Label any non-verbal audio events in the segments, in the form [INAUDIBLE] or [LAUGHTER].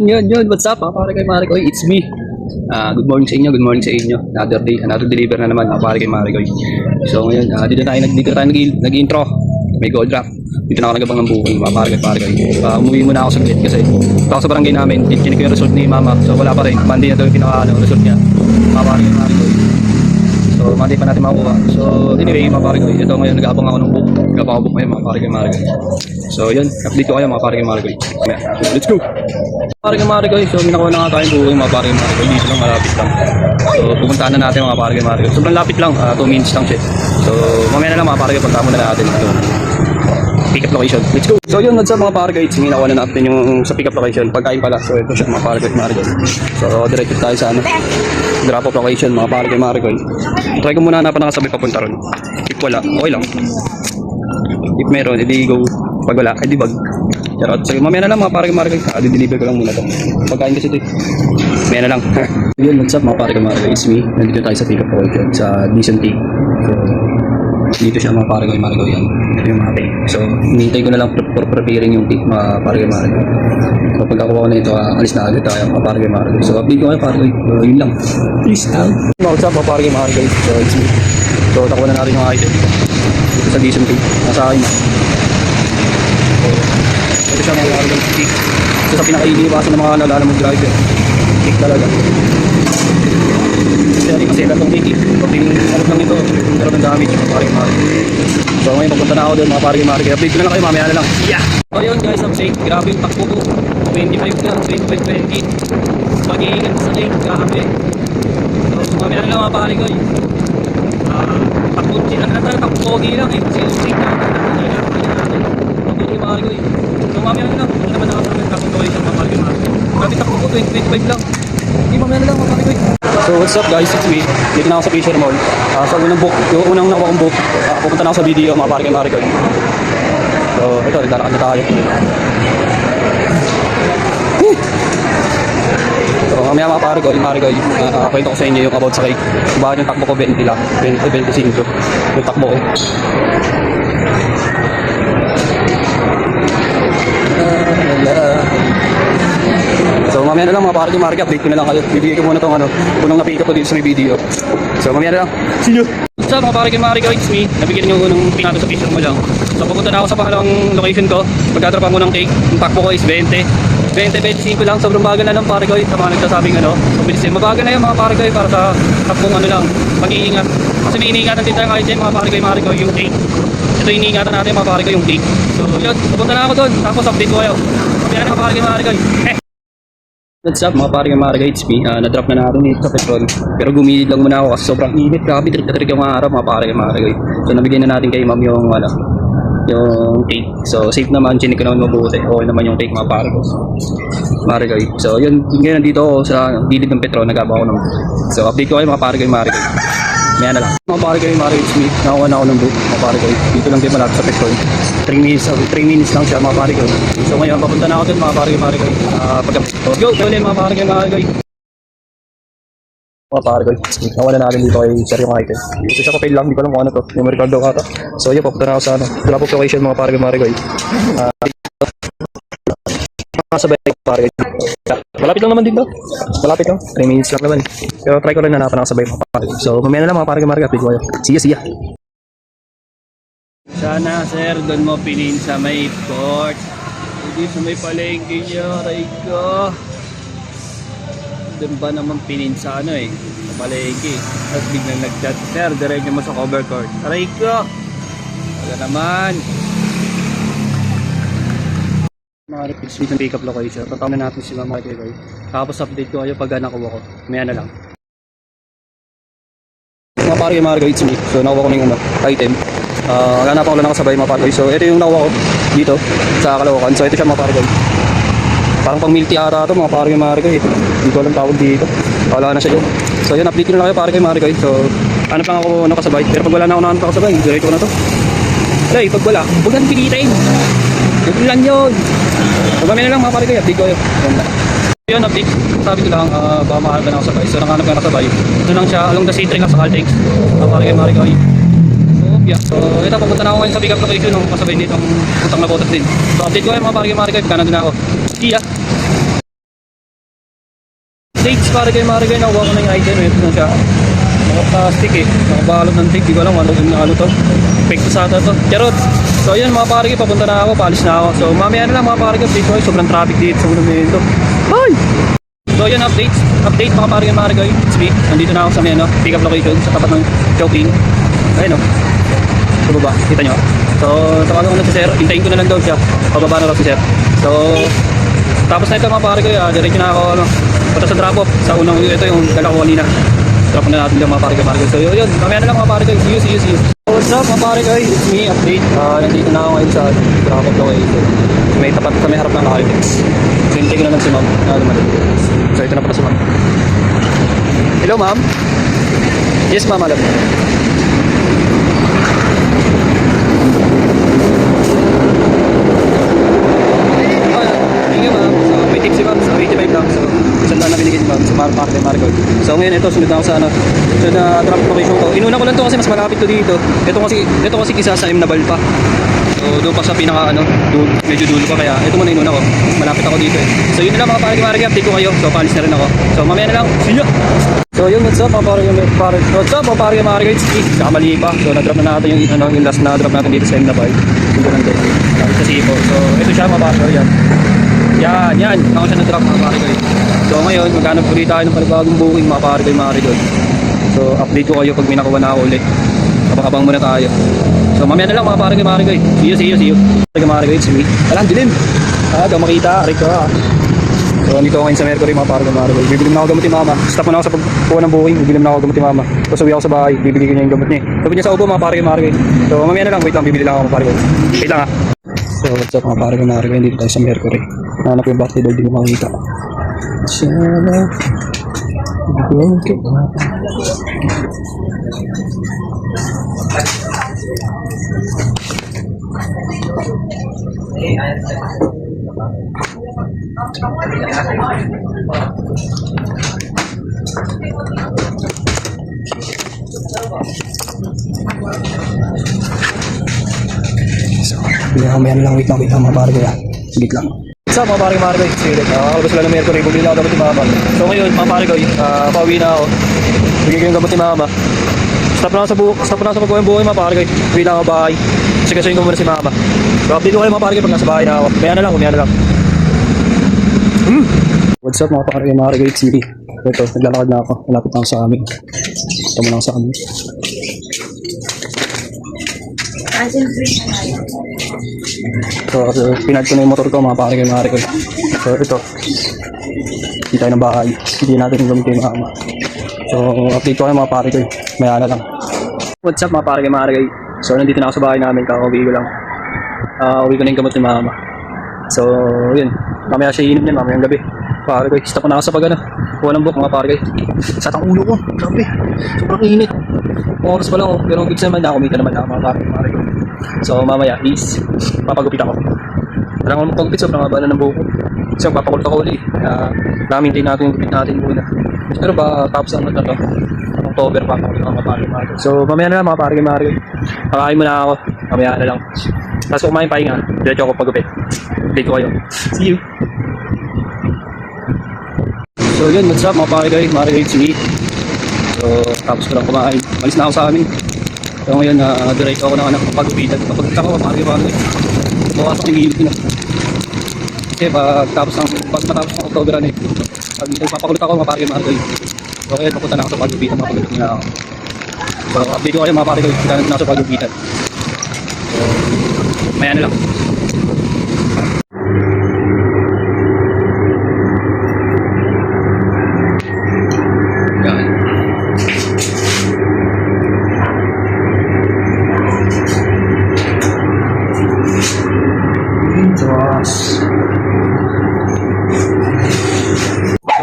Yun, yun, what's up? Mga pare kay Maricoy, it's me. Ah, good morning sa inyo, good morning sa inyo. Another day, another deliver na naman, mga pare kay Maricoy. So ngayon, ah, dito tayo, nag- dito tayo nag- nag-intro. May gold draft. Dito na ako nagabang ng buhay, mga pare kay Maricoy. Ah, umuwi muna ako sa gate kasi ako sa barangay namin, chinik ko yung result ni mama. So wala pa rin, Monday na ito yung pinaka ano, result niya. Mga pare kay Maricoy. So Monday pa natin makuha. So anyway, mga pare ko, ito ngayon nag-aabang ako ng book. Nag-aabang ako book ngayon, mga pare kay Maricoy. So yun, update ko kayo mga pare kay Maricoy. Let's go! Pare kay Maricoy, so minakuha na nga tayong buhay mga pare kay Maricoy. Dito lang, malapit lang. So pupuntahan na natin mga pare kay Maricoy. Sobrang lapit lang, 2 minutes lang siya. So mamaya na lang mga pare kay, punta muna natin. So, pick up location. Let's go! So yun, what's up mga pare guys? Minakuha na natin yung sa pick up location. Pagkain pala. So ito siya mga pare guys, Maricoy. So diretso tayo sa ano, drop off location mga pare kay Maricoy. Try ko muna hanapan ng kasabay papunta ron. If wala, okay lang. If meron, edi go. Pag wala, edi wag. Charot. So mamaya na lang mga pare kay Maricoy. Ah, deliver ko lang muna to. Pagkain kasi ito eh. Mamaya na lang. [LAUGHS] Yun, what's up mga pare kay Maricoy? It's me. Nandito tayo sa pick up location sa Decent Tea. So, dito siya mga pare ko yung Marico yan. Ito yung mga cake. So, hinihintay ko na lang for, preparing yung cake mga pare ko yung Marico. So, pag nakuha ko na ito, ah, alis na agad tayo mga pare ko yung Marico. So, update ko kayo pare ko. So, yun lang. Peace out. What's up mga pare ko yung Marico? So, it's me. So, nakuha na natin yung item. Dito sa decent cake. Nasa akin na. So, siya mga yung cake. Ito sa pinaka-iniwasan ng mga nalala mong driver. Cake talaga. Kasi kasi lang itong cake. Pag alam lang ito, meron ng damage pare mare. So ngayon papunta na ako doon mga pare mare. Kaya update ko lang kayo mamaya na lang. Yeah! So yun guys, update. Grabe yung takbo ko. 25 na, 25, 20. Mag-iingat sa lane, grabe. So mamaya na lang mga pare ko. Ah, takbo, ano na takbo pogi lang eh. Kasi yung lane na, takbo pare ko eh. So mamaya na lang, kung naman nakasama yung takbo ko yung mga pare ko mare. Grabe takbo ko, 20, 25 lang. Hindi mamaya na lang pare ko eh. So what's up guys, it's me. Dito na ako sa Fisher Mall. Uh, sa unang book, yung unang nakuha kong book, uh, pupunta na ako sa video mga pare kay Marico. So ito, naglalakad na tayo. So mamaya mga pare ko, pare ko, uh, kwento ko sa inyo yung about sa cake. Bakit yung takbo ko 20 lang, 20, 25 yung takbo ko. So mamaya na lang mga pare market, update ko na lang kayo. Bibigay ko muna tong ano, unang napika ko dito sa may video. So mamaya na lang. See you! Up mga pare market, it's me. Nabigyan niyo unang pinato sa picture mo lang. So pupunta na ako sa pangalawang location ko. Magkatrapan ko ng cake. Yung takbo ko is 20. 20, 25 lang. Sobrang bagal na lang pare ko. Sa mga nagsasabing ano. So bilis eh. Mabagal na yan mga pare para sa takbong ano lang. Mag-iingat. Kasi may iniingatan din tayong item mga pare ko ko yung cake. Ito iniingatan natin mga pare ko yung cake. Yun, pupunta na ako doon. Tapos update ko kayo. Mamaya na ko mga ko. Eh! What's up mga pare mga it's me. Ah, na-drop na natin dito sa petrol. Pero gumilid lang muna ako kasi sobrang init. Grabe, trip na trip yung mga araw mga pare mga So nabigyan na natin kay ma'am yung ano, yung cake. So safe naman, chinik ko naman mabuti. Okay naman yung cake mga pare ko. So yun, ngayon nandito ako sa gilid ng petrol. Nagaba ako ng So update ko kayo mga pare ko mga ko. Maya na lang. Mga pare mga it's me. Nakakuha na ako ng book mga pare. Dito lang din malapit sa petrol. 3 minutes, 3 minutes lang siya mga pare. So ngayon, papunta na ako dun mga pare pare ko. Uh, pagka, so, go, go ulit mga pare ko, mga pare ko. Mga pare nawala na natin dito kay yung item. Ito siya kapil lang, hindi ko alam kung ano to. Numerical daw ata. So yun, papunta na ako sa ano. Drop off location mga pare ko, pare ko. Uh, sabay pare ko. Malapit lang naman dito. Malapit lang. 3 minutes lang naman. Pero try ko rin hanapan ng sabay mga pare. So mamaya na lang mga pare ko. Update ko kayo. See ya. Sana sir, doon mo pinin sa may court. Hindi sa may palengke niyo, aray ko. Doon ba naman pinin sa ano eh, sa palengke. Tapos biglang nag-chat, sir, diretso mo sa cover court. Aray ko. Wala naman. Mga repeats dito ng pick-up location. Tatawag na natin si Mama Kay Tapos update ko kayo pag nakuha ko. Maya na lang. Mga pare, mga pare, it's me. So nakuha ko na yung ano, item. Uh, hanap ako lang nakasabay mga pare. So ito yung nakuha ko dito sa Caloocan. So ito siya mga pare. Parang pang milky ata ito mga pare mga pare. Hindi ko alam tawag dito. Wala na siya yun. So yun, update ko na lang kayo pare mga pare. So ano pa ako nakasabay. Pero pag wala na ako na nakasabay, diretso ko na to. Hey, pag wala, huwag natin pigitin. Yun lang yun. So kami na lang mga pare update ko lang. Yun, update. Sabi ko lang, uh, baka mahal ka na ako sabay. So nakahanap ka na sabay. Ito lang siya, along the C3 lang sa Caltex. Mga pare mga pare yeah. So, ito, pupunta na ako ngayon sa pick up location ng kasabay nitong putang na botas din. So, update ko kayo mga pare-pare kayo, pagka nandun na ako. See ya! Dates para kay Marigay, nakuha ko na yung item. Ito na siya. Naka-plastic eh. Nakabalot ng tape. Di ko alam ano, ano, to. Fake to sa to. Charot. So yun mga parigay, papunta na ako. Paalis na ako. So mamaya na lang mga parigay. Update ko. Sobrang traffic dito sa monumento. Bye! So yun, updates. Update mga parigay, Marigay. It's me. Nandito na ako sa may ano, pick up location sa tapat ng Chowking. Ayun o. Sa baba. Kita nyo. So, tawagan ko na si Sir. Hintayin ko na lang daw siya. Pababa na raw si Sir. So, tapos na ito mga pare ko, ah, diretso na ako ano, punta sa drop off sa unang ito yung dala ko kanina. Drop na natin yung mga pare pare. So yun, mamaya na lang mga pare. See you, see you, see you. What's up mga pare ko? It's me, update. Ah, nandito na ako ngayon sa off location. May tapat may harap ng Caltex. So hintay ko na lang si ma'am. Ah, dumating. So ito na pala si ma'am. Hello ma'am. Yes ma'am, alam Thank you, ma'am. So, may tip si ma'am. So, 85 lang. So, isang daan na binigay ni ma'am. So, para para kay Marco. Ngayon ito, sunod ako sa ano. So, na drop location ko. Inuna ko lang to kasi mas malapit to dito. Ito kasi, ito kasi kisa sa M na. So, doon pa sa pinaka ano, doon, medyo dulo pa kaya. Ito muna inuna ko. Malapit ako dito eh. So, yun na lang mga pare Marco. Update ko kayo. So, paalis na rin ako. So, mamaya na lang. See ya! So yun, what's up mga pare pare What's up mga pare mga It's me, saka pa So na-drop na natin yung, ano, yung last na drop natin dito sa M na Dito lang din Sa Sipo So ito siya mga pare yan Yan, yan Ako siya na-drop mga pare So ngayon, maghanap ulit tayo ng panibagong booking mga pare mga pare So update ko kayo pag may na ako ulit Abang-abang muna tayo So mamaya na lang mga pare mga pare See you, see you, see you Mga pare it's me Alam, dilim Ah, daw makita, Rico ah So, nandito ako ngayon sa Mercury, mga parang mga parang. Bibili na ako gamot ni mama. Stop na ako sa pagkuha ng booking. Bibili na ako gamot ni mama. Tapos uwi ako sa bahay. Bibili ko niya yung gamot niya. Sabi niya sa upo, mga parang mga parang. So, mamaya na lang. Wait lang, bibili lang ako mga parang. Wait lang ah. So, what's up mga parang mga parang. Dito tayo sa Mercury. Nanap yung bakit daw, di ko makita. Sana. Okay. So, bili ako mayan lang. Wait lang, wait lang mga parang. Wait lang. Up mga pare pare Sige, nakakalabas sila ng Mercury, bumili na ako gamot mama. So ngayon, mga pare ko, uh, pauwi na ako. Bigay ko yung gamot ni mama. Stop na ako sa buhok, stop na ako sa pagkuha ng buhay mga pare ko. Uwi lang ako bahay. Kasi kasi ko muna si mama. So update ko kayo mga pare ko pag nasa bahay na ako. Maya na lang, umaya na lang. Hmm. What's up mga pare mga pare ko. Ito, naglalakad na ako. Malapit na ako sa amin. Ito mo lang sa amin. So, uh, pinad ko na yung motor ko, mga pare ko, mga ko. So, ito. Hindi tayo ng bahay. Hindi natin yung gamit kay mama. So, update ko kayo mga pare ko. Maya na lang. What's up mga pare mga. So, nandito na ako sa bahay namin. Kakauwi ko lang. Ah, uwi ko na yung gamot ni mama. So, yun. Mamaya siya iinom niya, mamayang gabi. Pare ko, stop na ako sa pag ano. Kuha ng book mga pare ko. Sa tang ulo ko. Grabe. Sobrang init. Oras pa lang oh. Pero goods naman na kumita naman ako mga pare. So mamaya is papagupit ako. Wala akong magpagupit sobrang haba na ng buhok ko. Kasi magpapakulot ako ulit. Uh, namintain natin yung gupit natin muna. Pero ba tapos ang na to? October pa ako mga pare pare. So mamaya na lang mga pare pare. Pakain muna ako. Mamaya na lang. Tapos kumain pahinga, diretso ako pagupit. Update ko kayo. See you! So yun, what's up mga pare kayo, mga it's me. So tapos ko lang kumain, malis na ako sa amin. So ngayon, uh, diretso ako ng anak ko pag-upitan. Kapag ako, pare pare. Bukas yung gilid na. Kasi pag tapos ng, pag matapos ng October ano eh. Pag nagpapakulit ako, mga pare mga kayo. So ngayon, papunta na ako sa pag-upitan, mapagulit nila ako. So update ko kayo mga pare kayo, kaya na sa pag-upitan. So, maya na lang.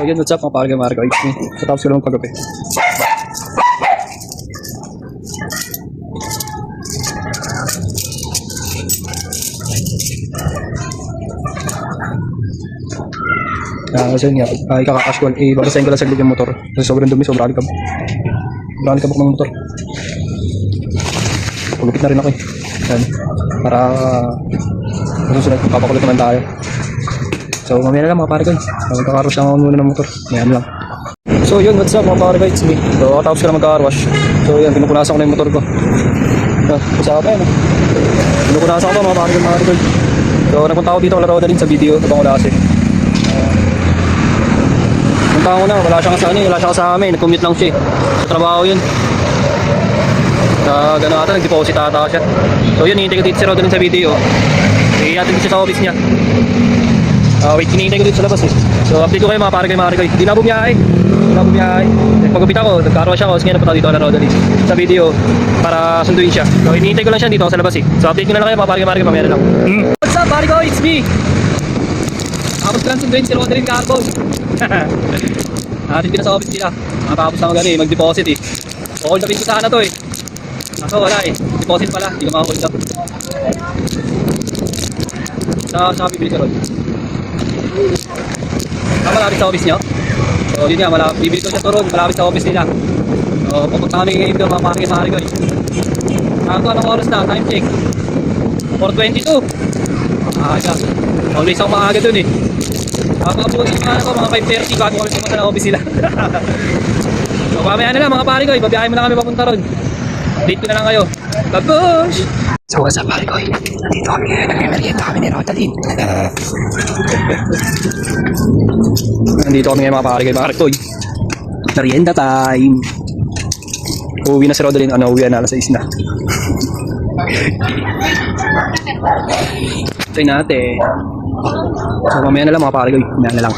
So yun, what's up mga pare Marco? It's me. Katapos ko lang pagkape. Ah, kasi nga, ay kakakasual, eh, babasahin ko lang saglit yung motor. Kasi sobrang dumi, sobrang alikab. Sobrang alikab ako ng motor. Pagupit na rin ako eh. Yan. Para masusunod, papakulit naman tayo. So, mamaya lang mga pare ko. Magkakaros lang ako muna ng motor. Mayan lang. So yun, what's up mga pare ko, it's me. So tapos ko na mag-car wash. So yun, pinupunasan ko na yung motor ko. Ah, kasama pa yan. ah. Pinupunasan ko pa mga pare ko, mga ko. So nagpunta ako dito, wala raw din sa video, habang wala kasi. Ah, Punta ko na, wala siyang sa ano, wala siyang kasama eh, nag-commute lang siya eh. Sa trabaho yun. Sa gano'n ata, nag-deposit ata siya. So yun, hinihintay ko dito si Rodolin sa video. Eh, atin siya sa office niya. Ah, wait, hinihintay ko dito sa labas eh. So, update ko kayo mga pare kayo, mga kayo. Hindi na bumiyahe. Hindi na bumiyahe. Nagpagupit ako, nagkaroon siya ako. Sige, napunta dito na Rodolin sa video para sunduin siya. So, hinihintay ko lang siya dito ako sa labas eh. So, update ko na lang kayo mga pare kayo, mga kayo, mamaya na lang. What's up, pare ko? It's me! Tapos ko lang sunduin si Rodolin Carbon. Natin ko na sa office nila. Matapos na mag ano eh, mag-deposit eh. So, hold upin ko sana to eh. Ako wala eh. Deposit pala, hindi ko makahold up. Sa sa bibili ka ron. Ah, malapit sa office niyo? So, yun nga, malapit. Bibili ko siya to ron, malapit sa office nila. So, pupunta kami ngayon doon, mga pare sa eh. Ako, anong oras na? Time check. 4.22. Maaga. Always ako maaga dun eh. Po yung mga ako, mga 5.30 bago kami pumunta ng office sila. [LAUGHS] so, mamaya na lang mga pare ko, ibabiyahe mo na kami papunta ron. Date ko na lang kayo. Babush! So what's up pare ko? Nandito kami ngayon, nagme-merienda kami ni Rodalyn. Nandito kami ngayon mga pare ko, mga rektoy. Merienda time! Uuwi na si Rodalyn, ano, uwi na alas 6 na. Try natin. So mamaya na lang mga pare ko, mamaya na lang.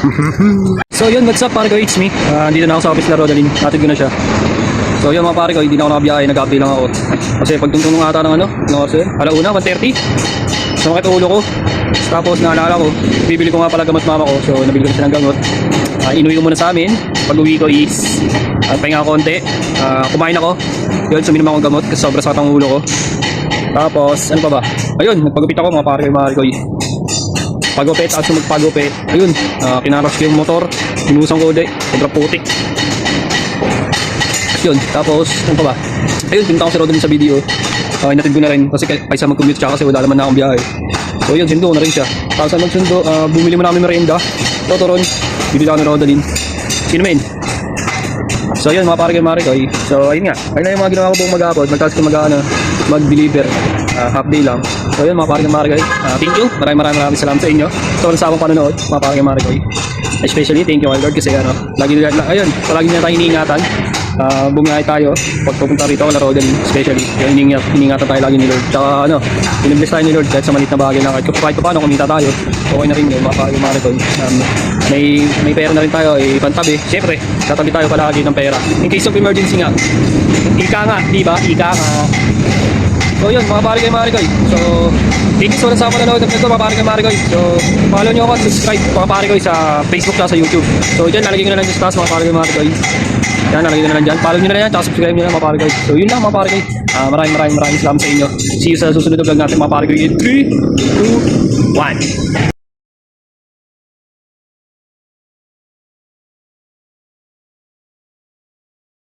[LAUGHS] so yun, what's up pare ko, it's me. Ah, dito na ako sa office na Rodalyn, natid ko na siya. So yun mga pare ko, hindi na ako nakabiyahe, nag-update lang ako. Kasi pagtungtong ng ata ng ano, ng yun, alauna, 1.30. So makita ulo ko. Tapos naalala ko, bibili ko nga pala gamot mama ko. So nabili ko siya ng gamot. Uh, inuwi ko muna sa amin. Pag uwi ko is, uh, pahinga ko konti. Ah, kumain ako. Yun, suminom ako ng gamot kasi sobra sakit ang ulo ko. Tapos, ano pa ba? Ayun, nagpagupit ako mga pare ko, mga pare ko. Pagupit, at magpagupit. Ayun, uh, kinaros ko yung motor. Inusang ko ulit. Sobrang putik. Yun, tapos, ano pa ba? Ayun, pinunta ko si Rodolin sa video. Uh, inatid ko na rin kasi kay- kaysa mag-commute siya kasi wala naman na akong biyahe. So yun, sinundo ko na rin siya. Tapos sa magsundo, uh, bumili mo na kami merienda. Ito, Toron. Bibili ako ni Rodolin. Sino men? So yun, mga pare kayo, koy. So ayun nga, ayun na yung mga ginawa ko buong mag-upload. Magtaas ko mag, ano, mag-deliver. Uh, half day lang. So yun, mga pare kayo, koy. Uh, thank you. Maraming maraming maraming salamat sa inyo. So sa akong panonood, mga pare kayo, koy. Especially, thank you, Lord, kasi ano, lagi nila, ayun, palagi nila tayong iniingatan. Uh, bumiyahe tayo. Pag pupunta rito wala Rodel especially. Yung iningat, iningatan tayo lagi ni Lord. Tsaka ano inimbless tayo ni Lord kahit sa maliit na bagay lang kahit kahit pa paano kumita tayo. Okay na rin yun mga yung record um, may may pera na rin tayo eh, ipantabi. Syempre tatabi tayo palagi ng pera. In case of emergency nga. Ika nga di ba? Ika nga. So yun, mga pare kayo, mga. So, thank you so much sa manonood ng ito, mga pare kayo, mga. So, follow nyo ako at subscribe, mga pare kayo, sa Facebook at sa YouTube. So, dyan, nalagay ko na lang dyan sa taas, mga pare kayo, mga. Yan, nalagay ko na lang dyan. Follow nyo na yan, tsaka subscribe nyo na, mga pare kayo. So, yun lang, mga pare. Ah, maraming, maraming, maraming salamat sa inyo. See you sa susunod na vlog natin, mga pare. In 3, 2, 1.